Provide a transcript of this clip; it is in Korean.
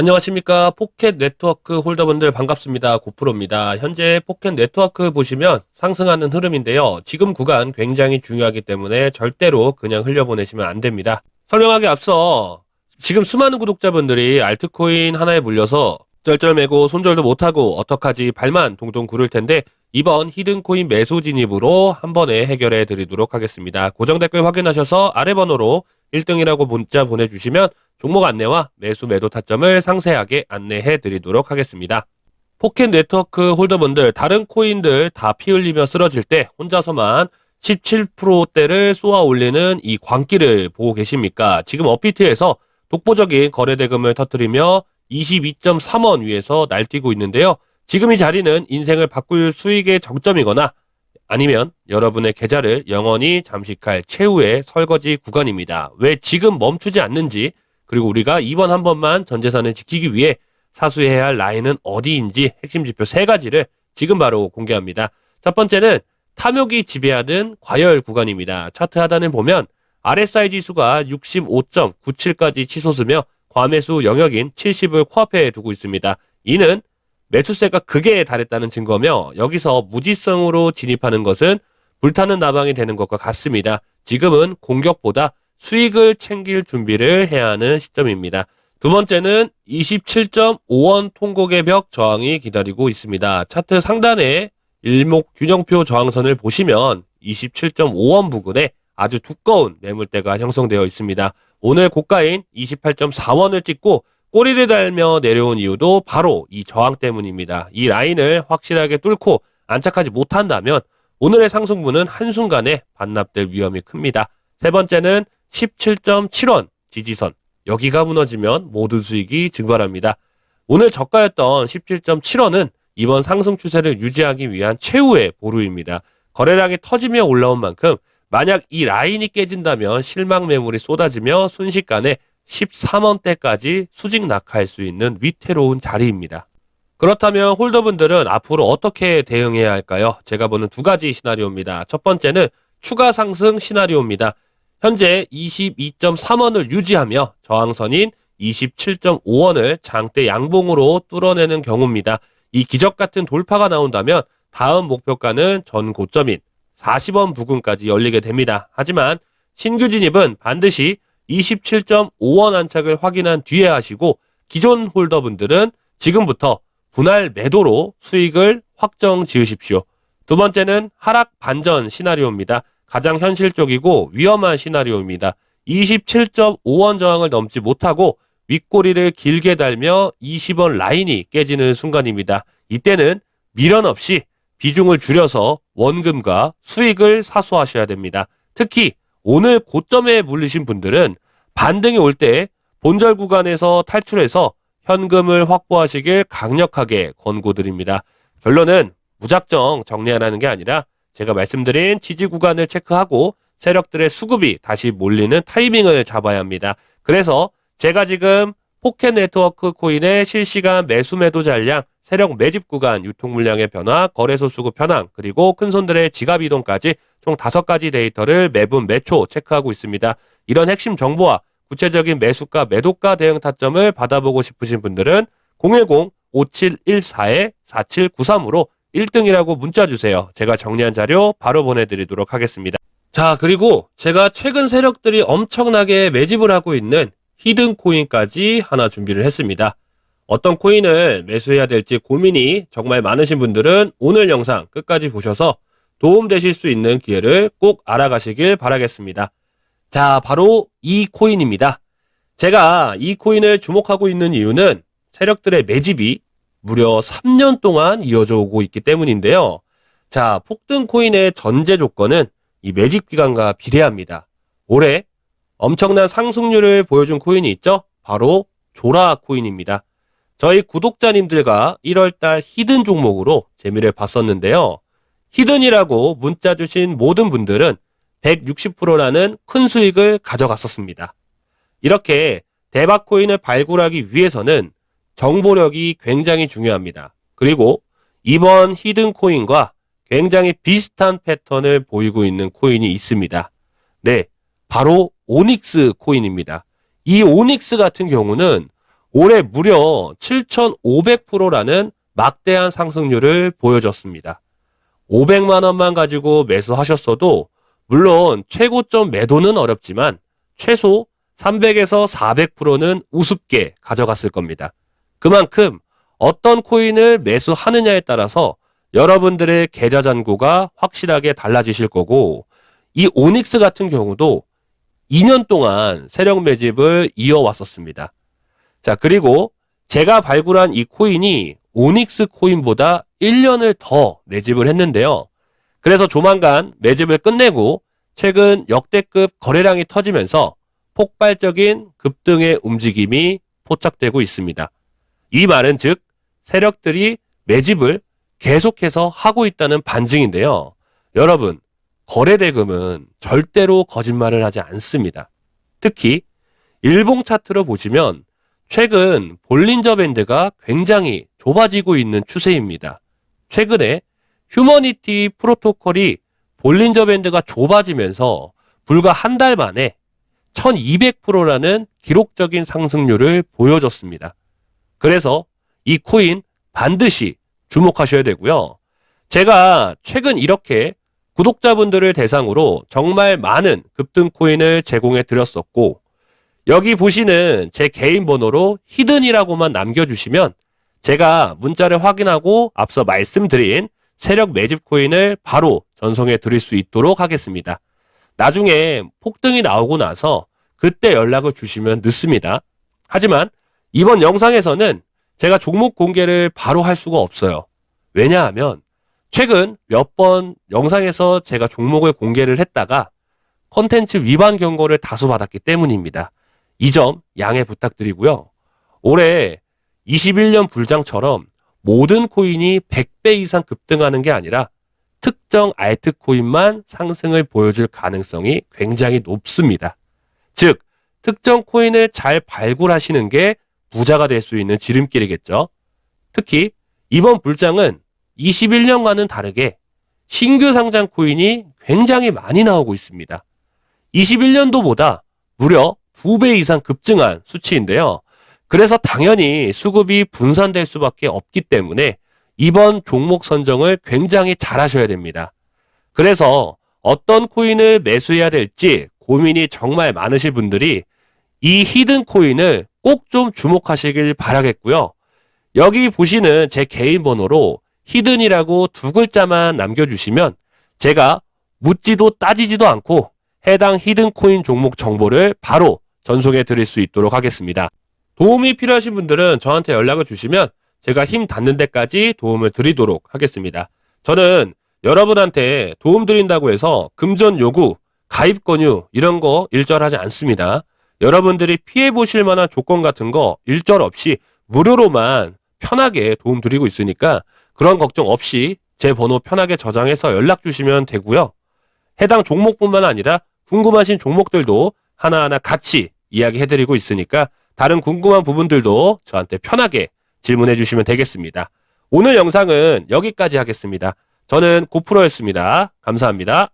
안녕하십니까. 포켓 네트워크 홀더분들 반갑습니다. 고프로입니다. 현재 포켓 네트워크 보시면 상승하는 흐름인데요. 지금 구간 굉장히 중요하기 때문에 절대로 그냥 흘려보내시면 안 됩니다. 설명하기 앞서 지금 수많은 구독자분들이 알트코인 하나에 물려서 쩔쩔매고 손절도 못하고 어떡하지 발만 동동 구를 텐데 이번 히든코인 매수 진입으로 한 번에 해결해 드리도록 하겠습니다. 고정 댓글 확인하셔서 아래 번호로 1등이라고 문자 보내주시면 종목 안내와 매수 매도 타점을 상세하게 안내해 드리도록 하겠습니다. 포켓 네트워크 홀더분들 다른 코인들 다 피 흘리며 쓰러질 때 혼자서만 17%대를 쏘아 올리는 이 광기를 보고 계십니까? 지금 업비트에서 독보적인 거래 대금을 터뜨리며 22.3원 위에서 날뛰고 있는데요. 지금 이 자리는 인생을 바꿀 수익의 정점이거나 아니면 여러분의 계좌를 영원히 잠식할 최후의 설거지 구간입니다. 왜 지금 멈추지 않는지 그리고 우리가 이번 한 번만 전 재산을 지키기 위해 사수해야 할 라인은 어디인지 핵심 지표 세 가지를 지금 바로 공개합니다. 첫 번째는 탐욕이 지배하는 과열 구간입니다. 차트 하단을 보면 RSI 지수가 65.97까지 치솟으며 과매수 영역인 70을 코앞에 두고 있습니다. 이는 매수세가 극에 달했다는 증거며 여기서 무지성으로 진입하는 것은 불타는 나방이 되는 것과 같습니다. 지금은 공격보다 수익을 챙길 준비를 해야 하는 시점입니다. 두 번째는 27.5원 통곡의 벽 저항이 기다리고 있습니다. 차트 상단에 일목 균형표 저항선을 보시면 27.5원 부근에 아주 두꺼운 매물대가 형성되어 있습니다. 오늘 고가인 28.4원을 찍고 꼬리를 달며 내려온 이유도 바로 이 저항 때문입니다. 이 라인을 확실하게 뚫고 안착하지 못한다면 오늘의 상승분은 한순간에 반납될 위험이 큽니다. 세 번째는 17.7원 지지선. 여기가 무너지면 모든 수익이 증발합니다. 오늘 저가였던 17.7원은 이번 상승 추세를 유지하기 위한 최후의 보루입니다. 거래량이 터지며 올라온 만큼 만약 이 라인이 깨진다면 실망 매물이 쏟아지며 순식간에 13원대까지 수직 낙하할 수 있는 위태로운 자리입니다. 그렇다면 홀더분들은 앞으로 어떻게 대응해야 할까요? 제가 보는 두 가지 시나리오입니다. 첫 번째는 추가 상승 시나리오입니다. 현재 22.3원을 유지하며 저항선인 27.5원을 장대 양봉으로 뚫어내는 경우입니다. 이 기적 같은 돌파가 나온다면 다음 목표가는 전 고점인 40원 부근까지 열리게 됩니다. 하지만 신규 진입은 반드시 27.5원 안착을 확인한 뒤에 하시고 기존 홀더분들은 지금부터 분할 매도로 수익을 확정 지으십시오. 두 번째는 하락 반전 시나리오입니다. 가장 현실적이고 위험한 시나리오입니다. 27.5원 저항을 넘지 못하고 윗꼬리를 길게 달며 20원 라인이 깨지는 순간입니다. 이때는 미련 없이 비중을 줄여서 원금과 수익을 사수하셔야 됩니다. 특히 오늘 고점에 물리신 분들은 반등이 올 때 본절 구간에서 탈출해서 현금을 확보하시길 강력하게 권고드립니다. 결론은 무작정 정리하라는 게 아니라 제가 말씀드린 지지 구간을 체크하고 세력들의 수급이 다시 몰리는 타이밍을 잡아야 합니다. 그래서 제가 지금 포켓 네트워크 코인의 실시간 매수 매도 잔량, 세력 매집 구간, 유통 물량의 변화, 거래소 수급 현황, 그리고 큰 손들의 지갑 이동까지 총 다섯 가지 데이터를 매분 매초 체크하고 있습니다. 이런 핵심 정보와 구체적인 매수가, 매도가 대응 타점을 받아보고 싶으신 분들은 010-5714-4793으로 1등이라고 문자 주세요. 제가 정리한 자료 바로 보내드리도록 하겠습니다. 자, 그리고 제가 최근 세력들이 엄청나게 매집을 하고 있는 히든 코인까지 하나 준비를 했습니다. 어떤 코인을 매수해야 될지 고민이 정말 많으신 분들은 오늘 영상 끝까지 보셔서 도움되실 수 있는 기회를 꼭 알아가시길 바라겠습니다. 자, 바로 이 코인입니다. 제가 이 코인을 주목하고 있는 이유는 세력들의 매집이 무려 3년 동안 이어져 오고 있기 때문인데요. 자, 폭등 코인의 전제 조건은 이 매집 기간과 비례합니다. 올해 엄청난 상승률을 보여준 코인이 있죠? 바로 조라 코인입니다. 저희 구독자님들과 1월달 히든 종목으로 재미를 봤었는데요. 히든이라고 문자 주신 모든 분들은 160%라는 큰 수익을 가져갔었습니다. 이렇게 대박 코인을 발굴하기 위해서는 정보력이 굉장히 중요합니다. 그리고 이번 히든 코인과 굉장히 비슷한 패턴을 보이고 있는 코인이 있습니다. 네, 바로 오닉스 코인입니다. 이 오닉스 같은 경우는 올해 무려 7,500%라는 막대한 상승률을 보여줬습니다. 500만 원만 가지고 매수하셨어도 물론 최고점 매도는 어렵지만 최소 300에서 400%는 우습게 가져갔을 겁니다. 그만큼 어떤 코인을 매수하느냐에 따라서 여러분들의 계좌 잔고가 확실하게 달라지실 거고 이 오닉스 같은 경우도 2년 동안 세력 매집을 이어왔었습니다. 자, 그리고 제가 발굴한 이 코인이 오닉스 코인보다 1년을 더 매집을 했는데요. 그래서 조만간 매집을 끝내고 최근 역대급 거래량이 터지면서 폭발적인 급등의 움직임이 포착되고 있습니다. 이 말은 즉 세력들이 매집을 계속해서 하고 있다는 반증인데요. 여러분, 거래대금은 절대로 거짓말을 하지 않습니다. 특히 일봉 차트로 보시면 최근 볼린저 밴드가 굉장히 좁아지고 있는 추세입니다. 최근에 휴머니티 프로토콜이 볼린저 밴드가 좁아지면서 불과 한 달 만에 1200%라는 기록적인 상승률을 보여줬습니다. 그래서 이 코인 반드시 주목하셔야 되고요. 제가 최근 이렇게 구독자분들을 대상으로 정말 많은 급등 코인을 제공해 드렸었고, 여기 보시는 제 개인 번호로 히든이라고만 남겨주시면 제가 문자를 확인하고 앞서 말씀드린 세력 매집 코인을 바로 전송해 드릴 수 있도록 하겠습니다. 나중에 폭등이 나오고 나서 그때 연락을 주시면 늦습니다. 하지만 이번 영상에서는 제가 종목 공개를 바로 할 수가 없어요. 왜냐하면 최근 몇 번 영상에서 제가 종목을 공개를 했다가 컨텐츠 위반 경고를 다수 받았기 때문입니다. 이 점 양해 부탁드리고요. 올해 21년 불장처럼 모든 코인이 100배 이상 급등하는 게 아니라 특정 알트코인만 상승을 보여줄 가능성이 굉장히 높습니다. 즉, 특정 코인을 잘 발굴하시는 게 부자가 될 수 있는 지름길이겠죠. 특히 이번 불장은 21년과는 다르게 신규 상장 코인이 굉장히 많이 나오고 있습니다. 21년도보다 무려 2배 이상 급증한 수치인데요. 그래서 당연히 수급이 분산될 수밖에 없기 때문에 이번 종목 선정을 굉장히 잘 하셔야 됩니다. 그래서 어떤 코인을 매수해야 될지 고민이 정말 많으실 분들이 이 히든 코인을 꼭 좀 주목하시길 바라겠고요. 여기 보시는 제 개인 번호로 히든이라고 두 글자만 남겨주시면 제가 묻지도 따지지도 않고 해당 히든 코인 종목 정보를 바로 전송해 드릴 수 있도록 하겠습니다. 도움이 필요하신 분들은 저한테 연락을 주시면 제가 힘 닿는 데까지 도움을 드리도록 하겠습니다. 저는 여러분한테 도움 드린다고 해서 금전 요구, 가입 권유 이런 거 일절하지 않습니다. 여러분들이 피해 보실 만한 조건 같은 거 일절 없이 무료로만 편하게 도움 드리고 있으니까 그런 걱정 없이 제 번호 편하게 저장해서 연락 주시면 되고요. 해당 종목뿐만 아니라 궁금하신 종목들도 하나하나 같이 이야기해 드리고 있으니까 다른 궁금한 부분들도 저한테 편하게 질문해 주시면 되겠습니다. 오늘 영상은 여기까지 하겠습니다. 저는 고프로였습니다. 감사합니다.